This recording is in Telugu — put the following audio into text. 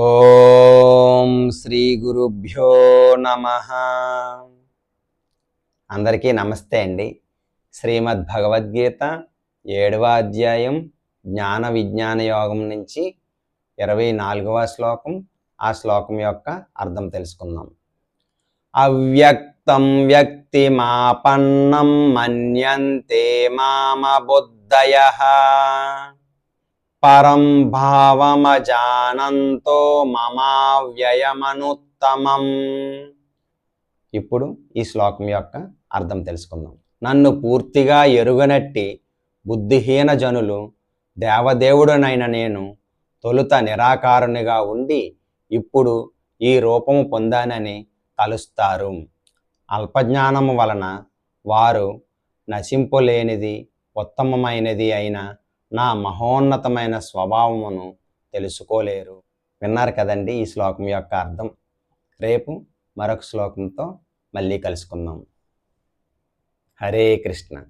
ఓం శ్రీ గురుభ్యో నమ. అందరికీ నమస్తే అండి. శ్రీమద్ భగవద్గీత ఏడవ అధ్యాయం జ్ఞాన విజ్ఞాన యోగం నుంచి ఇరవై నాలుగవ శ్లోకం ఆ శ్లోకం యొక్క అర్థం తెలుసుకుందాం. అవ్యక్తం వ్యక్తిమాపన్నం మన్యంతే మామ బుద్ధయ పరం భావమజానంతో మమావ్యయమనుత్తమం. ఇప్పుడు ఈ శ్లోకం యొక్క అర్థం తెలుసుకుందాం. నన్ను పూర్తిగా ఎరుగనట్టి బుద్ధిహీన జనులు దేవదేవుడునైన నేను తొలుత నిరాకారునిగా ఉండి ఇప్పుడు ఈ రూపము పొందానని తలుస్తారు. అల్పజ్ఞానము వలన వారు నశింపులేనిది ఉత్తమమైనది అయిన నా మహోన్నతమైన స్వభావమును తెలుసుకోలేరు. విన్నారు కదండి ఈ శ్లోకం యొక్క అర్థం. రేపు మరొక శ్లోకంతో మళ్ళీ కలుసుకుందాం. హరే కృష్ణ.